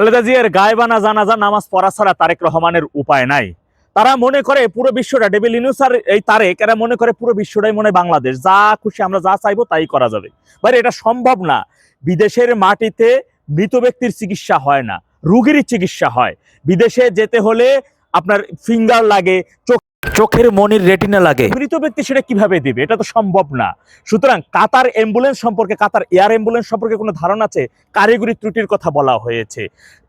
খালেদা জিয়ার গায়বানা জানাজা, নামাজ পড়া ছাড়া তারেক রহমানের উপায় নাই। তারা মনে করে পুরো বিশ্বটা ডেবিল ইনুসার এই তারেক, এরা মনে করে পুরো বিশ্বটাই মনে বাংলাদেশ। যা খুশি আমরা যা চাইব তাই করা যাবে। ভাই, এটা সম্ভব না। বিদেশের মাটিতে মৃত ব্যক্তির চিকিৎসা হয় না রুগীর চিকিৎসা হয়। বিদেশে যেতে হলে আপনার ফিঙ্গার লাগে, চোখ চোখের মনির রেটিনা লাগে। মৃত ব্যক্তি সেটা কীভাবে দিবে? এটা তো সম্ভব না। সুতরাং কাতার অ্যাম্বুলেন্স সম্পর্কে, কাতার এয়ার অ্যাম্বুলেন্স সম্পর্কে কোনো ধারণা আছে? কারিগরি ত্রুটির কথা বলা হয়েছে।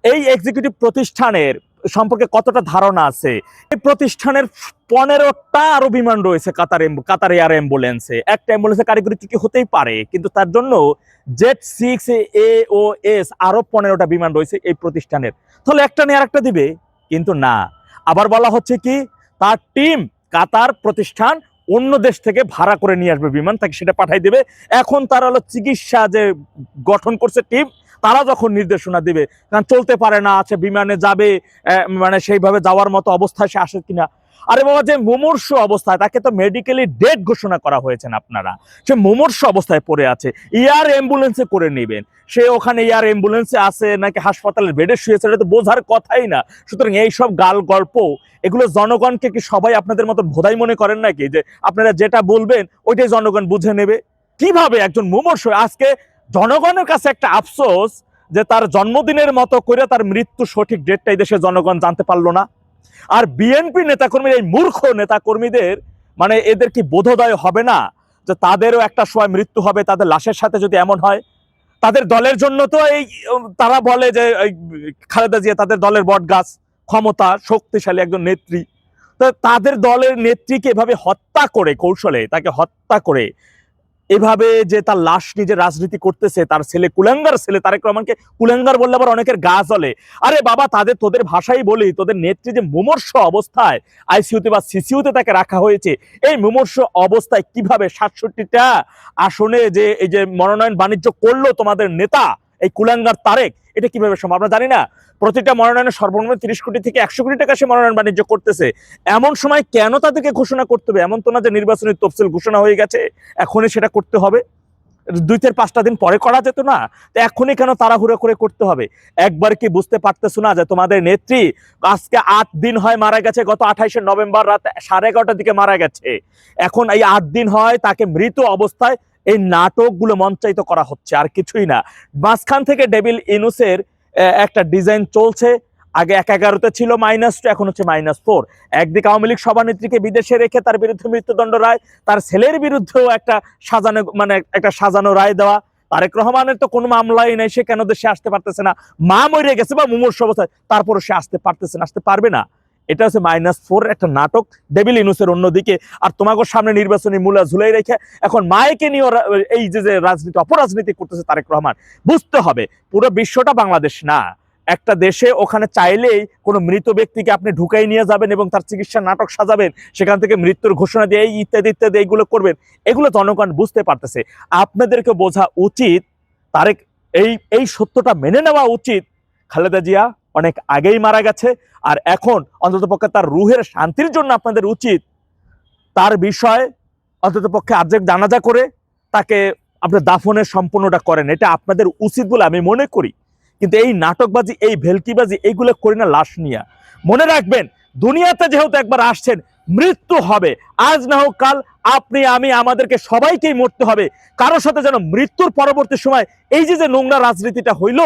এই এক্সিকিউটিভ প্রতিষ্ঠানের সম্পর্কে কতটা ধারণা আছে? এই প্রতিষ্ঠানের পনেরোটা আরও বিমান রয়েছে কাতার কাতার এয়ার অ্যাম্বুলেন্সে একটা অ্যাম্বুলেন্সে কারিগরি ত্রুটি হতেই পারে, কিন্তু তার জন্য জেট সিক্স এ ও এস আরও পনেরোটা বিমান রয়েছে এই প্রতিষ্ঠানের। তাহলে একটা নিয়ে আরেকটা দিবে, কিন্তু না। আবার বলা হচ্ছে কি তার টিম কাতার প্রতিষ্ঠান অন্য দেশ থেকে ভাড়া করে নিয়ে আসবে বিমান, তাকে সেটা পাঠাই দেবে। এখন তারা হলো চিকিৎসা যে গঠন করছে টিম, তারা যখন নির্দেশনা দেবে, কারণ চলতে পারে না আছে বিমানে যাবে মানে সেইভাবে যাওয়ার মতো অবস্থায় সে আসে কিনা আরে বাবা, যে মুমূর্ষ অবস্থায়, তাকে তো মেডিকেলি ডেট ঘোষণা করা হয়েছেন আপনারা। সে মুমূর্ষ অবস্থায় পড়ে আছে। এয়ার অ্যাম্বুলেন্সে করে নেবেন। সে ওখানে এয়ার অ্যাম্বুলেন্সে আছে, নাকি হাসপাতালের বেডে শুয়েছে, এটা তো বোঝার কথাই না। সুতরাং এই সব গাল গল্প, এগুলো জনগণকে কি সবাই আপনাদের মতো ভোদাই মনে করেন নাকি? যে আপনারা যেটা বলবেন, ওইটাই জনগণ বুঝে নেবে। কীভাবে একজন মুমূর্ষ, আজকে জনগণের কাছে একটা আফসোস যে তার জন্মদিনের মতো করে তার মৃত্যু সঠিক ডেটটাই দেশে জনগণ জানতে পারল না। আর বিএনপি নেতাকর্মী এই মূর্খ নেতাকর্মীদের মানে এদের কি বোধোদয় হবে না? যে তাদেরও একটা সময় মৃত্যু হবে, তাদের লাশের সাথে যদি এমন হয়? তাদের দলের জন্য তো এই, তারা বলে যে খালেদা জিয়া তাদের দলের বটগাছ, ক্ষমতা, শক্তিশালী একজন নেত্রী। তাদের দলের নেত্রীকে এভাবে হত্যা করে, কৌশলে তাকে হত্যা করে এভাবে যে তার লাশ নিজে রাজনীতি করতেছে, তার ছেলে কুলাঙ্গার ছেলে তারেক রহমানকে কুলাঙ্গার বললে আবার অনেকের গা জ্বলে। আরে বাবা, তাদের, তোদের ভাষাই বলি, তোদের নেত্রী যে মুমর্ষ অবস্থায় আইসিউতে বা সিসিউতে তাকে রাখা হয়েছে, এই মুমর্ষ অবস্থায় কীভাবে সাতষট্টিটা আসনে যে, এই যে মনোনয়ন বাণিজ্য করল তোমাদের নেতা এই কুলাঙ্গার তারেক, এটা কীভাবে সম্ভব? আমরা জানি না। প্রতিটা মনোনয়নে সর্বনিম্ন তিরিশ কোটি থেকে একশো কোটি টাকা সে মনোনয়ন বাণিজ্য করতেছে। এমন সময় কেন তাদেরকে ঘোষণা করতে হবে? এমন তো না যে নির্বাচনী তফসিল ঘোষণা হয়ে গেছে, এখনই সেটা করতে হবে। দুই থেকে পাঁচটা দিন পরে করা যেত না, তো এখনই কেন তাড়াহুড়ো করে করতে হবে? একবার কি বুঝতে পারতেছো না যে তোমাদের নেত্রী আজকে আট দিন হয় মারা গেছে, গত আঠাইশে নভেম্বর রাত সাড়ে এগারোটার দিকে মারা গেছে। এখন এই আট দিন হয় তাকে মৃত অবস্থায় এই নাটকগুলো মঞ্চায়িত করা হচ্ছে, আর কিছুই না। মাঝখান থেকে ডেভিল ইনুসের একটা ডিজাইন চলছে। আগে এক এগারোতে ছিল মাইনাস টু এখন হচ্ছে মাইনাস ফোর একদিকে আওয়ামী লীগ সভানেত্রীকে বিদেশে রেখে তার বিরুদ্ধে মৃত্যুদণ্ড রায়, তার ছেলের বিরুদ্ধেও একটা সাজানো মানে একটা সাজানো রায় দেওয়া। তারেক রহমানের তো কোনো মামলাই নেই, সে কেন দেশে আসতে পারতেছে না? মা মরে গেছে বা মুমূর্ষ অবস্থায় তারপরে সে আসতে পারতেছে না, আসতে পারবে না। এটা হচ্ছে মাইনাস ফোর একটা নাটক। ডেবিল ইনুসের অন্যদিকে। আর তোমাকে সামনে নির্বাচনী মূলা ঝুলাই রেখে এখন মায়েকে নিয়ে এই যে যে রাজনীতি, অপরাজনীতি করতেছে তারেক রহমান, বুঝতে হবে পুরো বিশ্বটা বাংলাদেশ না। একটা দেশে ওখানে চাইলেই কোনো মৃত ব্যক্তিকে আপনি ঢুকাই নিয়ে যাবেন এবং তার চিকিৎসা নাটক সাজাবেন, সেখান থেকে মৃত্যুর ঘোষণা দিয়ে এই ইত্যাদি ইত্যাদি এইগুলো করবেন। এগুলো জনগণ বুঝতে পারতেছে। আপনাদেরকে বোঝা উচিত তারেক, এই এই সত্যটা মেনে নেওয়া উচিত। খালেদা জিয়া অনেক আগেই মারা গেছে। আর এখন অন্ততপক্ষে তার রুহের শান্তির জন্য আপনাদের উচিত তার বিষয় অন্ততপক্ষে আর্জেক জানাজা করে তাকে আপনার দাফনের সম্পূর্ণটা করেন। এটা আপনাদের উচিত বলে আমি মনে করি। কিন্তু এই নাটকবাজি, এই ভেলকিবাজি এইগুলো করি না, লাশ নিয়া। মনে রাখবেন, দুনিয়াতে যেহেতু একবার আসছেন, মৃত্যু হবে। আজ না হোক কাল আপনি, আমি, আমাদেরকে সবাইকেই মরতে হবে। কারোর সাথে যেন মৃত্যুর পরবর্তী সময় এই যে যে নোংরা রাজনীতিটা হইল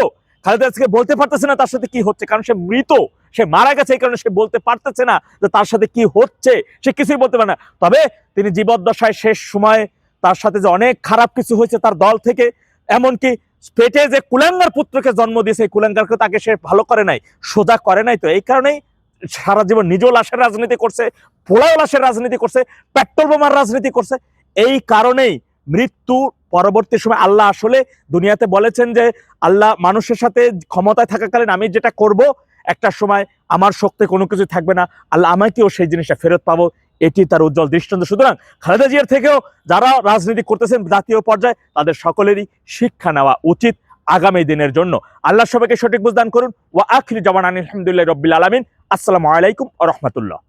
খালেদা আজকে বলতে পারতেছে না তার সাথে কি হচ্ছে, কারণ সে মৃত, সে মারা গেছে এই কারণে সে বলতে পারতেছে না যে তার সাথে কি হচ্ছে, সে কিছুই বলতে পারে না। তবে তিনি জীবদ্দশায় শেষ সময় তার সাথে যে অনেক খারাপ কিছু হয়েছে তার দল থেকে, এমনকি পেটে যে কুলাঙ্গার পুত্রকে জন্ম দিয়েছে, এই কুলাঙ্গারকে তাকে সে ভালো করে নাই, সোজা করে নাই তো, এই কারণেই সারা জীবন নিজেও লাশের রাজনীতি করছে পোড়াও লাশের রাজনীতি করছে, পেট্রোল বোমার রাজনীতি করছে, এই কারণেই মৃত্যু পরবর্তী সময় আল্লাহ আসলে দুনিয়াতে বলেছেন যে, আল্লাহ মানুষের সাথে ক্ষমতায় থাকাকালীন আমি যেটা করব, একটা সময় আমার শক্তি কোনো কিছু থাকবে না। আল্লাহ আমাকেও সেই জিনিসটা ফেরত পাবো। এটি তার উজ্জ্বল দৃষ্টান্ত। সুতরাং খালেদা জিয়ার থেকেও যারা রাজনীতি করতেছেন জাতীয় পর্যায়ে, তাদের সকলেরই শিক্ষা নেওয়া উচিত আগামী দিনের জন্য। আল্লাহ সবাইকে সঠিক বুঝদান করুন। ও আখির জবান আলহামদুলিল্লাহ রব্বিল আলমিন। আসসালামু আলাইকুম রহমতুল্লাহ।